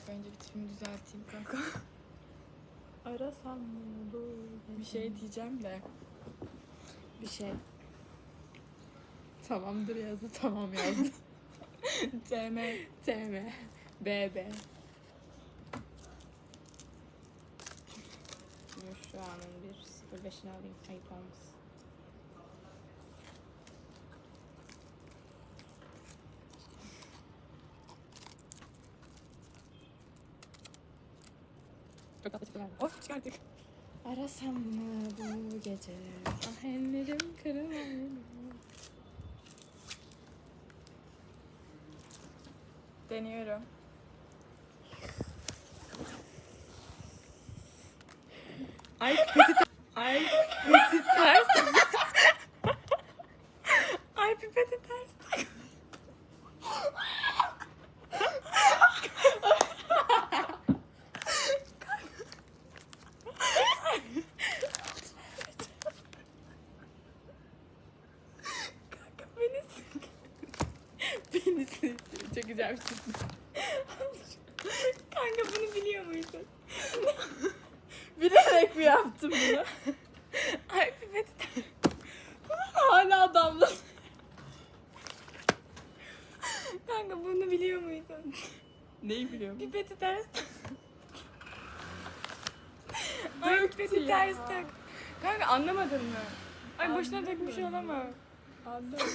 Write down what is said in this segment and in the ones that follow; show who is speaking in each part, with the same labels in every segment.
Speaker 1: dakika önce bir tipimi düzelteyim kanka.
Speaker 2: Arasam mı
Speaker 1: bir şey diyeceğim de.
Speaker 2: Bir şey.
Speaker 1: Tamamdır yazdı tamam yazdı. TM, TM, BB.
Speaker 2: Şimdi şu anın bir 05'ini alayım. Ayıp olmasın.
Speaker 1: Çok tatlı çıkarttık.
Speaker 2: Arasam mı bu gece?
Speaker 1: Ah ellerim kırılır. Deniyorum. Ay pipeti ters. Ay pipeti ters. Kanka beni sık. Beni sık. Şey. Kanka bunu biliyor muydun? Bilerek mi yaptım bunu? Ay pipeti ters. Hala damla. Kanka bunu biliyor muydun? Neyi biliyorum? Pipeti ters. Ay pipeti ters tak. Kanka anlamadın mı? Ay boşuna dökmüş olamam. Anladım.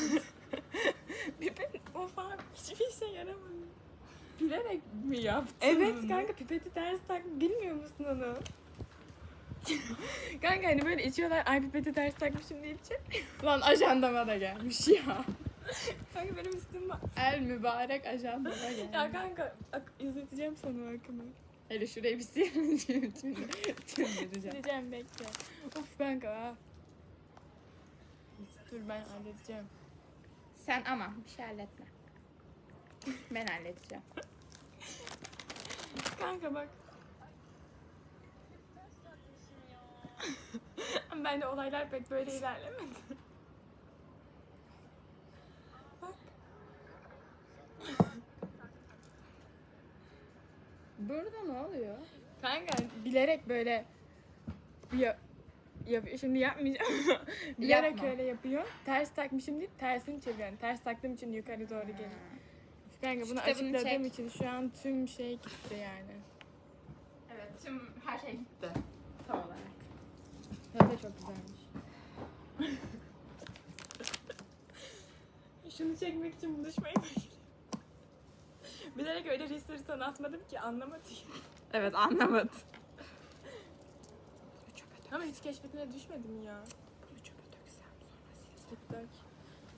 Speaker 1: Pipet abi hiçbir şey yaramadı. Bilerek mi yaptın Evet kanka pipeti ters tak bilmiyor musun onu? kanka hani böyle içiyorlar ay pipeti ters takmışım diye içecek. Lan ajandama da gelmiş ya. kanka benim üstüm var. El mübarek ajandama gelmiş. Ya kanka ak- izleteceğim sana akımı. Hele şurayı bir sileceğim şimdi. Sileceğim bekle. Of kanka. Dur ben halledeceğim.
Speaker 2: Sen ama bir şey halletme. Ben halledeceğim.
Speaker 1: Kanka bak. ben de olaylar pek böyle ilerlemedi. bak.
Speaker 2: Burada ne oluyor?
Speaker 1: Kanka bilerek böyle ya, yapıyor. Şimdi yapmayacağım bilerek
Speaker 2: Yapma.
Speaker 1: öyle yapıyor. Ters takmışım deyip tersini çeviriyor. Yani ters taktığım için yukarı doğru geliyor. Kanka bunu
Speaker 2: Şu kitabını
Speaker 1: açıkladığım
Speaker 2: çek.
Speaker 1: için şu an tüm şey gitti yani.
Speaker 2: Evet tüm her şey gitti. Tam olarak.
Speaker 1: De çok güzelmiş. Şunu çekmek için buluşmayı başladım. Bilerek öyle resimleri sana atmadım ki anlamadı.
Speaker 2: Evet anlamadım.
Speaker 1: Ama hiç keşfetine düşmedim ya. Hissettik.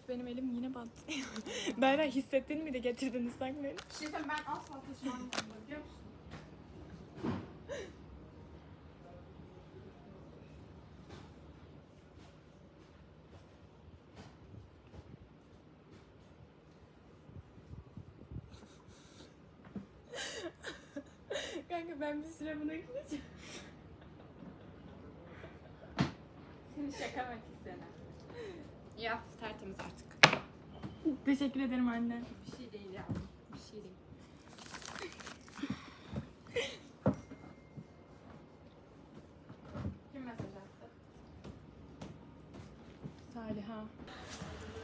Speaker 1: Benim elim yine battı. Berra hissettin mi de getirdin ıslak beni.
Speaker 2: Şimdi ben asfalt taşımam biliyor musun?
Speaker 1: Kanka ben bir süre buna gideceğim.
Speaker 2: Şaka bak istene. Ya tertemiz artık.
Speaker 1: Teşekkür ederim anne.
Speaker 2: Bir şey değil ya. Bir şey değil. Kim mesaj attı?
Speaker 1: Saliha.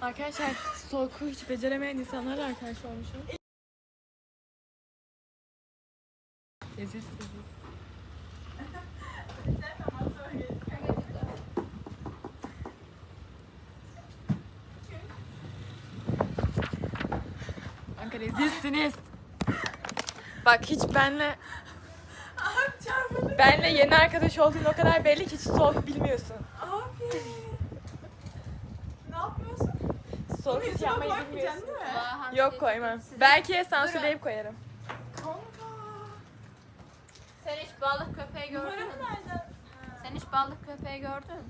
Speaker 1: Arkadaşlar soğuku hiç beceremeyen insanlarla arkadaş olmuşum. Leziz Kanka rezilsiniz. Bak hiç benle benle yeni arkadaş olduğun o kadar belli ki hiç soğuk bilmiyorsun.
Speaker 3: Abi. ne yapıyorsun?
Speaker 1: Soğuk hiç yapmayı bilmiyorsun.
Speaker 3: değil mi?
Speaker 1: Yok koymam. Belki sansürleyip koyarım.
Speaker 3: Kanka.
Speaker 2: Sen hiç balık köpeği gördün mü? Sen hiç balık köpeği gördün?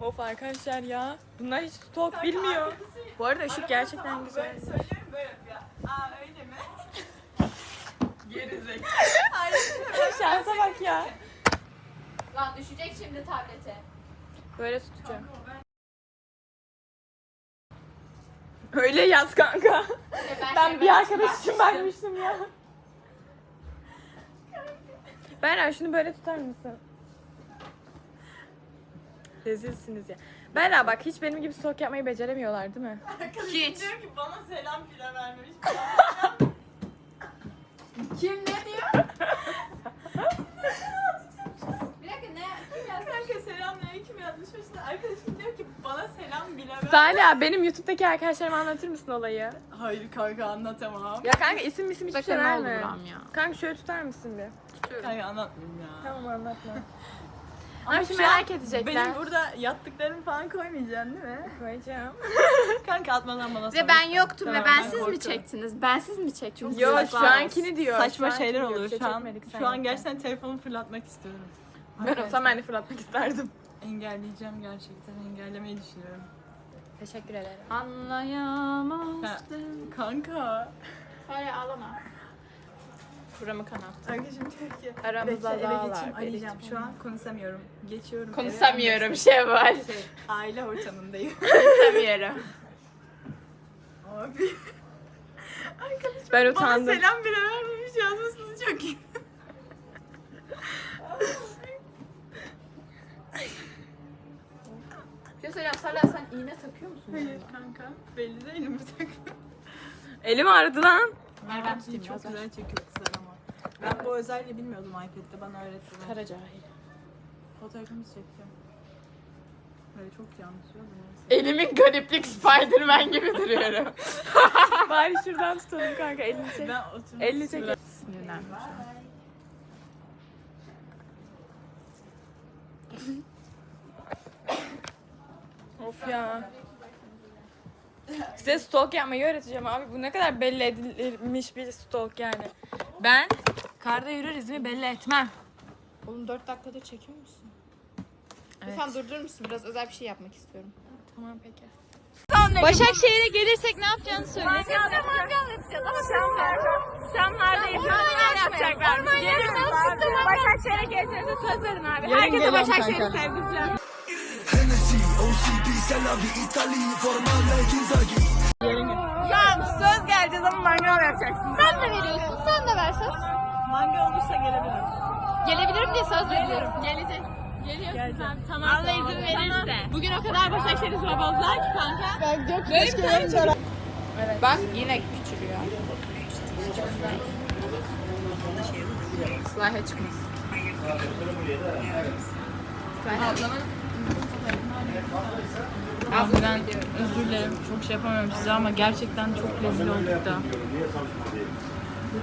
Speaker 1: Of arkadaşlar ya. Bunlar hiç
Speaker 3: Kanka,
Speaker 1: bilmiyor.
Speaker 3: arkadaşı-
Speaker 1: Bu arada ışık gerçekten güzel.
Speaker 3: Böyle söylüyorum böyle yapıyor. Aa öyle mi?
Speaker 1: Gerizek.
Speaker 3: Hayır.
Speaker 1: Şansa bak ya.
Speaker 2: Lan düşecek şimdi tablete.
Speaker 1: Böyle tutacağım. Öyle yaz kanka. Ben bir arkadaş için bakmıştım ya. Berra şunu böyle tutar mısın? Rezilsiniz ya. Berra bak hiç benim gibi stok yapmayı beceremiyorlar değil mi?
Speaker 3: Hiç. Diyor ki bana selam bile vermemiş.
Speaker 2: Kim ne diyor? Bir dakika ne? Kim yazdı?
Speaker 3: Kanka selamünaleyküm yazmış başına. Arkadaşım diyor ki bana selam bile ver.
Speaker 1: Salih benim YouTube'daki arkadaşlarıma anlatır mısın olayı?
Speaker 3: Hayır kanka anlatamam.
Speaker 1: Ya kanka isim isim hiçbir şey
Speaker 2: Bakın ne
Speaker 1: verme.
Speaker 2: Buram ya.
Speaker 1: Kanka şöyle tutar mısın bir?
Speaker 3: Kanka anlatmayayım ya.
Speaker 1: Tamam anlatma.
Speaker 3: Ama an
Speaker 1: merak edecekler.
Speaker 3: Benim burada yattıklarımı falan koymayacaksın değil mi?
Speaker 1: Koyacağım.
Speaker 3: Kanka atmadan bana
Speaker 2: Ve ben yoktum
Speaker 3: Tamam,
Speaker 2: ve
Speaker 3: ben
Speaker 2: bensiz mi
Speaker 3: korkuyorum.
Speaker 2: çektiniz? Bensiz mi çektiniz?
Speaker 1: Yo
Speaker 2: Yazıklar
Speaker 1: şu
Speaker 2: olsun.
Speaker 1: ankini diyor.
Speaker 3: Saçma
Speaker 1: Şu
Speaker 3: şeyler
Speaker 1: diyor.
Speaker 3: oluyor
Speaker 1: Bir
Speaker 3: şu
Speaker 1: şey
Speaker 3: an.
Speaker 1: çekmedik,
Speaker 3: Şu an gerçekten telefonumu fırlatmak istiyorum.
Speaker 1: Ben olsam ben de fırlatmak isterdim.
Speaker 3: Engelleyeceğim gerçekten. Engellemeyi düşünüyorum.
Speaker 1: Teşekkür ederim.
Speaker 2: Anlayamazdım.
Speaker 3: kanka.
Speaker 2: Hayır ağlama.
Speaker 1: Buramı kanat.
Speaker 3: Kanka şimdi diyor ki.
Speaker 1: Aramızda
Speaker 3: bekle, eve
Speaker 1: dağ
Speaker 3: geçeyim arayacağım. Şu an konuşamıyorum. Geçiyorum. eve.
Speaker 1: Konuşamıyorum şey var.
Speaker 3: Şey, aile ortamındayım.
Speaker 1: Konuşamıyorum.
Speaker 3: Abi. Arkadaşım
Speaker 1: Ben
Speaker 3: bana
Speaker 1: utandım.
Speaker 3: selam bile vermemiş yazmasını çok iyi.
Speaker 2: Bir şey söyleyeceğim. Sen iğne takıyor musun?
Speaker 3: Hayır kanka. Belli değil mi takım?
Speaker 1: Elim ağrıdı lan.
Speaker 2: Ver ben tutayım.
Speaker 3: Çok güzel çekiyor kızlar ama. Ben bu özelliği bilmiyordum iPad'de. Bana öğrettiler.
Speaker 1: Kara cahil.
Speaker 3: Fotoğrafımız çekiyor. Böyle çok yansıyor da.
Speaker 1: Elimin gariplik Spiderman gibi duruyorum. Bari şuradan tutalım kanka elini çek.
Speaker 3: Ben oturmak
Speaker 1: Elini çek. şu an. Of ya. Size stalk yapmayı öğreteceğim abi. Bu ne kadar belli edilmiş bir stalk yani. Ben karda yürür izimi belli etmem.
Speaker 2: Oğlum 4 dakikada çekiyor musun?
Speaker 1: Evet.
Speaker 2: Lütfen durdurur musun? Biraz özel bir şey yapmak istiyorum.
Speaker 1: Tamam peki.
Speaker 4: Başakşehir'e gelirsek ne yapacağını söyle.
Speaker 2: Mangal yapacağız ama Şamlar. Şamlardayız. Mangal yapacaklar. Orman Başakşehir'e geleceğinize söz verin abi. Herkese Başakşehir'i sevdireceğim.
Speaker 5: Selavi, İtali, Formale, Kinzagi
Speaker 1: Söz geleceğiz ama mangal yapacaksın.
Speaker 4: Sen de veriyorsun. Sen de ver söz.
Speaker 3: Manga olursa gelebilirim.
Speaker 4: Gelebilirim diye söz veriyorum. Geleceğiz. Geliyorsun sen. Tamam. Allah izin verirse. Bugün o kadar Başakşehir'i bozdular ki kanka. Böyle bir tane çocuk.
Speaker 2: Bak yine küçülüyor. Slide'e çıkmış.
Speaker 3: Abi ben özür dilerim. Çok şey yapamıyorum size ama gerçekten çok rezil olduk da.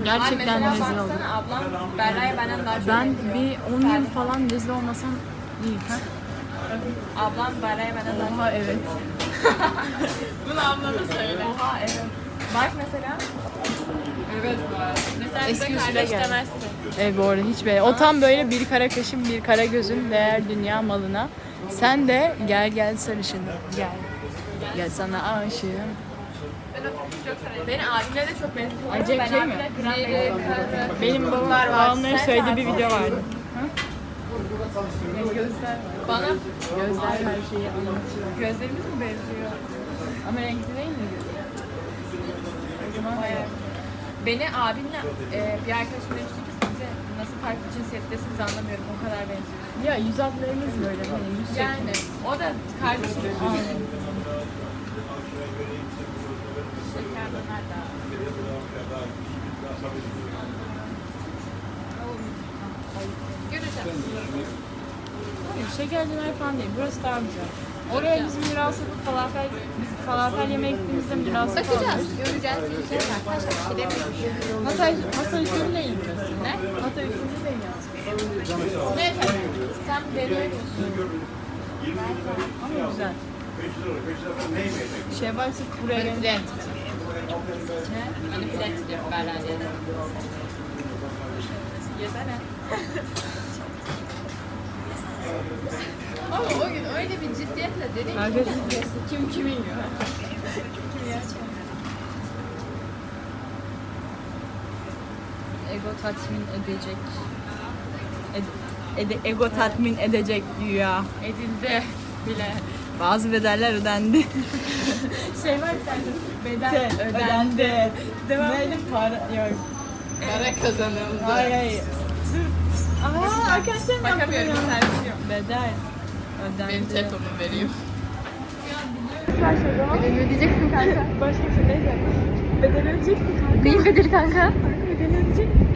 Speaker 3: Gerçekten rezil olduk.
Speaker 2: ablam Berra'ya benden daha çok
Speaker 3: Ben
Speaker 2: benziyor.
Speaker 3: bir 10 yıl falan rezil olmasam iyi. Ha?
Speaker 2: Ablam Berra'ya benden daha çok
Speaker 3: Oha evet.
Speaker 2: Bunu ablama söyle.
Speaker 3: Oha evet.
Speaker 1: Bak mesela.
Speaker 2: Evet. Mesela
Speaker 3: Eski
Speaker 2: bize
Speaker 3: usule
Speaker 2: kardeş demezsin.
Speaker 3: Evet bu arada hiç be. O tam böyle bir kara kaşım bir kara gözüm değer dünya malına. Sen de gel gel sarışın gel. Gel sana aşığım.
Speaker 1: Beni abimle de çok benziyor.
Speaker 3: Acayip şey mi? Benim babam, babamların söylediği bir video vardı.
Speaker 1: Bana
Speaker 3: Gözler her şeyi anlatıyor.
Speaker 1: gözlerimiz mi benziyor?
Speaker 3: Ama renkli değil mi?
Speaker 1: Beni abimle e, bir arkadaşım demişti ki nasıl farklı cinsiyettesiniz anlamıyorum o kadar benziyor.
Speaker 3: Ya yüz hatlarınız böyle hani yüz
Speaker 1: Yani o da kardeşim.
Speaker 2: Şeker döner daha. Göreceğim.
Speaker 3: Hayır, şeker döner falan değil. Burası daha güzel. Oraya bizim Miras'a falafel, biz falafel yemeye gittiğimizde Miras'a
Speaker 2: Bakacağız, göreceğiz, göreceğiz arkadaşlar. Bir şey demiyorum.
Speaker 3: Hatay, burası. Ne? Hatay usulü değil ya.
Speaker 2: Ne efendim?
Speaker 1: Sen deniyorsun.
Speaker 3: Ama güzel. Şey varsa buraya gel.
Speaker 2: Manipüle edeceğim. Ne? Manipüle edeceğim Berra'ya.
Speaker 1: Yesene.
Speaker 2: Ama o gün öyle bir ciddiyetle dedi ki
Speaker 1: Kim kimi yiyor?
Speaker 3: ego tatmin edecek. Ed- ede- ego tatmin edecek güya.
Speaker 1: Edildi bile.
Speaker 3: Bazı bedeller ödendi.
Speaker 1: Şey var bir tane. Beden.
Speaker 3: ödendi. Devam edelim. Para yok.
Speaker 2: Para kazanıldı.
Speaker 3: Hayır hayır. Aa arkadaşlar
Speaker 2: Bakamıyorum servis yok.
Speaker 3: Bedel.
Speaker 2: Benim
Speaker 3: Ödendi.
Speaker 2: telefonumu vereyim.
Speaker 1: Bedeni ödeyeceksin kanka. Başka bir şey neyse. Bedeni ödeyeceksin kanka. Neyin bedeli kanka? Bedeni ödeyeceksin.